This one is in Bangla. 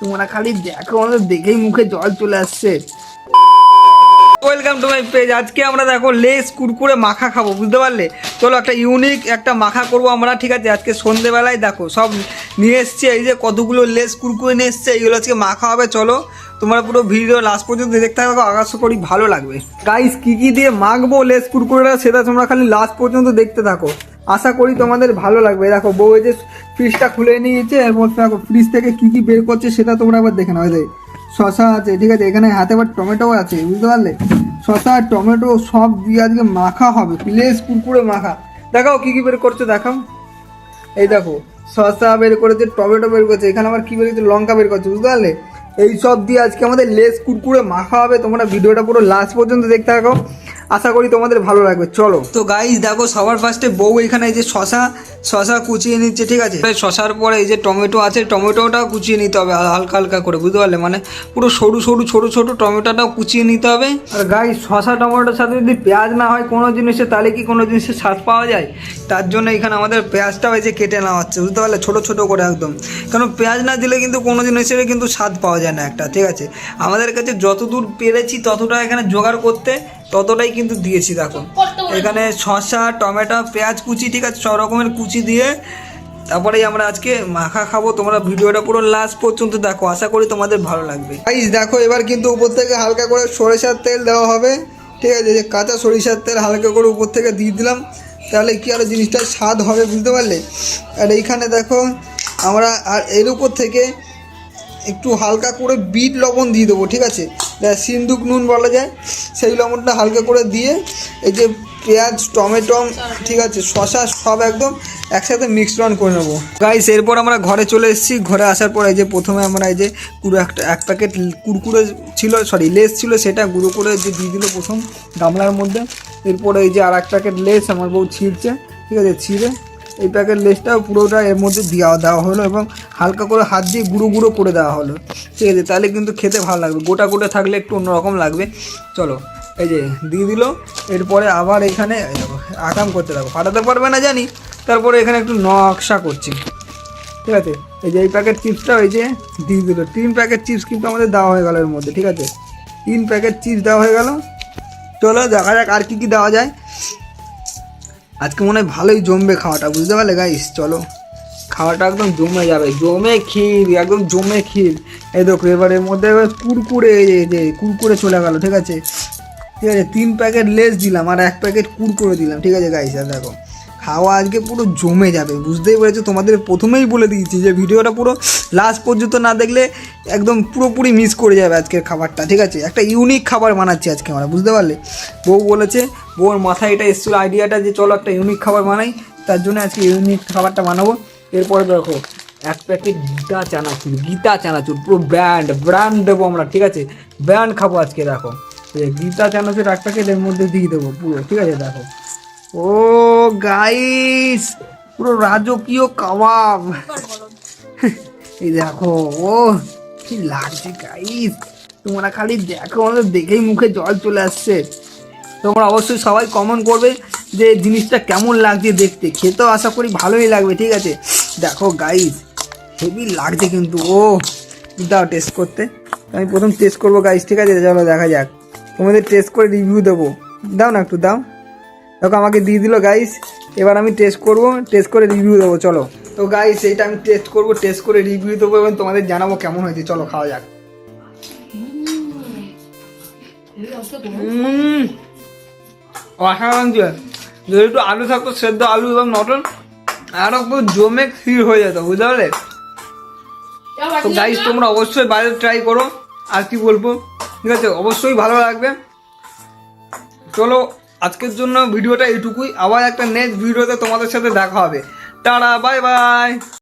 তোমরা খালি দেখো আমাদের দেখেই মুখে জল চলে আসছে ওয়েলকাম টু মাই পেজ আজকে আমরা দেখো লেস কুরকুরে মাখা খাব, বুঝতে পারলে? চলো একটা ইউনিক একটা মাখা করব আমরা, ঠিক আছে? আজকে সন্ধেবেলায় দেখো, সব নিয়ে এসছে, এই যে কতগুলো লেস কুরকুরে নিয়ে এসছে, এইগুলো আজকে মাখা হবে, চলো। তোমরা পুরো ভিডিও লাস্ট পর্যন্ত দেখতে থাকো আশা করি ভালো লাগবে। গাইস কি কি দিয়ে মাখবো লেস কুরকুরেটা, সেটা তোমরা খালি লাস্ট পর্যন্ত দেখতে থাকো। আশা করি তোমাদের ভালো লাগবে। দেখো, বউ এই যে ফ্রিজটা খুলে নিয়েছে, এরপর দেখো ফ্রিজ থেকে কি কি বের করছে সেটা তোমরা আবার দেখে নাও। এই শশা আছে, ঠিক আছে, এখানে হাতে আবার টমেটো আছে, বুঝতে পারলে? শশা টমেটো সব দিয়ে আজকে মাখা হবে, প্লেস কুরকুরে মাখা। দেখাও কি কি বের করছে, দেখাও। এই দেখো, শসা বের করেছে, টমেটো বের করেছে, এখানে আবার কি বের লঙ্কা বের করছে, বুঝতে পারলে? এই সব দিয়ে আজকে আমাদের লেস কুরকুরে মাখা হবে, তোমরা ভিডিওটা পুরো লাস্ট পর্যন্ত দেখতে থাকো। আশা করি তোমাদের ভালো লাগবে। চলো। তো গাইস দেখো সবার ফার্স্টে বউ এখানে এই যে শশা শশা কুচিয়ে নিচ্ছে ঠিক আছে? শশার পরে এই যে টমেটো আছে টমেটোটাও কুচিয়ে নিতে হবে হালকা হালকা করে বুঝতে পারলে? মানে পুরো সরু সরু ছোট ছোট টমেটোটাও কুচিয়ে নিতে হবে। আর গাই শশা টমেটোর সাথে যদি পেঁয়াজ না হয় কোনো জিনিসে তাহলে কি কোনো জিনিসের স্বাদ পাওয়া যায়? তার জন্য এখানে আমাদের পেঁয়াজটাও এই যে কেটে নেওয়া হচ্ছে বুঝতে পারলে? ছোট ছোট করে একদম। কারণ পেঁয়াজ না দিলে কিন্তু কোনো জিনিসের কিন্তু স্বাদ পাওয়া যায় না একটা ঠিক আছে? আমাদের কাছে যতদূর পেরেছি ততটা এখানে জোগাড় করতে ততটাই কিন্তু দিয়েছি দেখো। এখানে শসা টমেটো পেঁয়াজ কুচি ঠিক আছে সব রকমের কুচি দিয়ে তারপরেই আমরা আজকে মাখা খাব। তোমরা ভিডিওটা পুরো লাস্ট পর্যন্ত দেখো আশা করি তোমাদের ভালো লাগবে। গাইস দেখো এবার কিন্তু উপর থেকে হালকা করে সরিষার তেল দেওয়া হবে। ঠিক আছে যে কাঁচা সরিষার তেল হালকা করে উপর থেকে দিয়ে দিলাম। তাহলে কি আরও জিনিসটা স্বাদ হবে বুঝতে পারলে? আর এইখানে দেখো আমরা আর এর উপর থেকে একটু হালকা করে বিট লবণ দিয়ে দেবো ঠিক আছে? সিন্দুক নুন বলা যায়, সেই লবণটা হালকা করে দিয়ে এই যে পেঁয়াজ, টমেটো, ঠিক আছে শশা সব একদম একসাথে মিক্সড করে নেব। গাইস এরপর আমরা ঘরে চলে এসেছি। ঘরে আসার পর এই যে প্রথমে আমরা এই যে পুরো একটা, এক প্যাকেট কুরকুরে ছিল সরি লেস ছিল, সেটা গুঁড়ো করে যে দিয়ে দিল প্রথম গামলার মধ্যে। এরপরে এই যে আর এক প্যাকেট লেস, আমার বউ ছিঁড়ছে, ঠিক আছে, ছিঁড়ে এই প্যাকেট লেসটাও পুরোটা এর মধ্যে দেওয়া দেওয়া হলো এবং হালকা করে হাত দিয়ে গুঁড়ো গুঁড়ো করে দেওয়া হলো। ঠিক আছে, তাহলে কিন্তু খেতে ভালো লাগবে। গোটা গোটা থাকলে একটু অন্যরকম লাগবে। চলো, এই যে দিয়ে দিল। এরপরে আবার এখানে আকাম করতে থাকো। ফাটাতে পারবে না জানি। তারপরে এখানে একটু নকশা করছি। ঠিক আছে, এই যে এই প্যাকেট চিপসটা এই যে দিয়ে দিল। তিন প্যাকেট চিপস কিন্তু আমাদের দেওয়া হয়ে গেল এর মধ্যে। ঠিক আছে, তিন প্যাকেট চিপস দেওয়া হয়ে গেল। চলো দেখা যাক আর কি কী দেওয়া যায়। আজকে মনে হয় ভালোই জমবে খাওয়াটা, বুঝতে পারলে গাইস চলো। খাওয়াটা একদম জমে যাবে, জমে ক্ষীর, একদম জমে ক্ষীর। এই দেখো, এবারে মধ্যে এবার কুরকুরে যে কুরকুরে চলে গেলো, ঠিক আছে? ঠিক আছে, তিন প্যাকেট লেস দিলাম আর এক প্যাকেট কুরকুরে দিলাম, ঠিক আছে গাইস আর দেখো। খাওয়া আজকে পুরো জমে যাবে। বুঝতেই পেরেছ? তোমাদের প্রথমেই বলে দিয়েছি যে ভিডিওটা পুরো লাস্ট পর্যন্ত না দেখলে একদম পুরোপুরি মিস করে যাবে আজকের খাবারটা, ঠিক আছে? একটা ইউনিক খাবার বানাচ্ছি আজকে আমরা, বুঝতে পারলে? বউ বলেছে, বউর মাথায় এটা এসেছিল আইডিয়াটা যে চলো একটা ইউনিক খাবার বানাই, তার জন্য আজকে ইউনিক খাবারটা বানাবো। এরপরে দেখো, এক প্যাকেট গীতা চানাচুর গীতা চানাচুর, পুরো ব্র্যান্ড ব্র্যান্ড দেবো আমরা, ঠিক আছে? ব্র্যান্ড খাব আজকে, দেখো। গীতা চানাচুর এক প্যাকেট এর মধ্যে দিয়ে দেবো পুরো, ঠিক আছে? দেখো। ও গাইস পুরো রাজকীয় কাবাব। এই দেখো, ও, কি লাগছে গাইস তোমরা খালি দেখো আমাদের দেখেই মুখে জল চলে আসছে। তোমরা অবশ্যই সবাই কমন করবে যে জিনিসটা কেমন লাগছে দেখতে। খেতেও আশা করি ভালোই লাগবে, ঠিক আছে? দেখো গাইস হেভি লাগছে কিন্তু, ও, দাও টেস্ট করতে। আমি প্রথম টেস্ট করব গাইস ঠিক আছে? চলো, দেখা যাক। তোমাদের টেস্ট করে রিভিউ দেবো। দাও না একটু, দাও। দেখো, আমাকে দিয়ে দিল গাইস এবার আমি টেস্ট করব টেস্ট করে রিভিউ দেবো, চলো। তো গাইস এইটা আমি টেস্ট করব টেস্ট করে রিভিউ দেবো এবং তোমাদের জানাব কেমন হয়েছে। চলো, খাওয়া যাক। অসাধারণ যদি একটু আলু থাকতো, সেদ্ধ আলু এবং মটন আরও পুরো জমে ক্ষীর হয়ে যেত, বুঝতে পারলে? তো গাইস তোমরা অবশ্যই বাইরে ট্রাই করো। আর কি বলব? ঠিক আছে, অবশ্যই ভালো লাগবে। চলো আজকের জন্য ভিডিওটা এইটুকুই। আবার একটা নেক্সট ভিডিওতে তোমাদের সাথে দেখা হবে। Tata bye bye